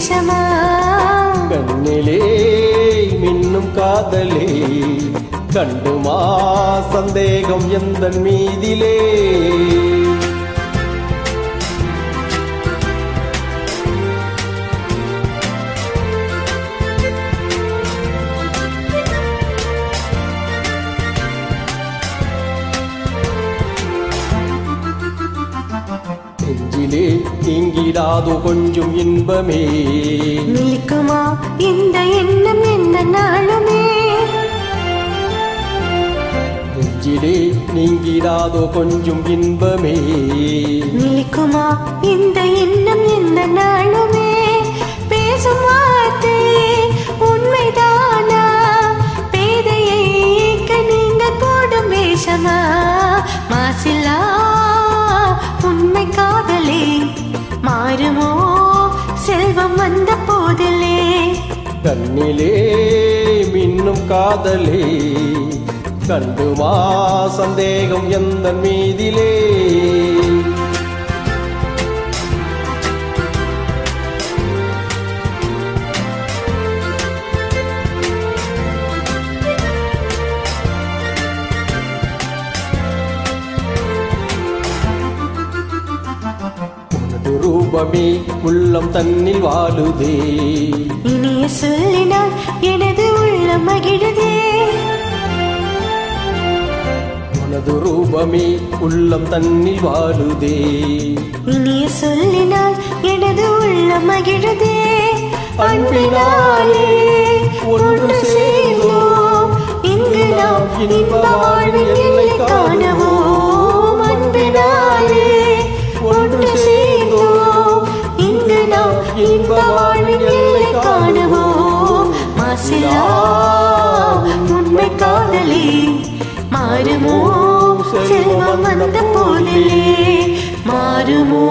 போடும் கண்ணிலே மின்னும் காதலே கண்டுமா சந்தேகம் எந்த மீதிலே? நெஞ்சிலே நீங்கிடாதோ கொஞ்சம் இன்பமே. நிற்குமா இந்த எண்ணம் எந்த நாளுமே. நெஞ்சிலே நீங்கிடாதோ கொஞ்சம் இன்பமே. நிற்குமா இந்த எண்ணம் எந்த கண்ணிலே மின்னும் காதலே. கண்டுமா சந்தேகம் எந்த மீதிலே. ரூபமே உள்ளம் தன்னில் வாழுதே. இனிய சொல்லினால் எனது உள்ளம் மகிழுதே. உனது ரூபமே உள்ளம் தன்னில் வாழுதே. இனிய சொல்லினால் எனது உள்ளம் மகிழுதே. அன்பினாலே ஒன்று சேர்ந்தோம். இங்கு நாம் இன்ப வாழ்வின் இன்ப வாழ்வின் எல்லை காணவோம். மாசிலா உண்மை காதலே மாறுமோ? செல்வம் வந்த போதிலே மாறுமோ?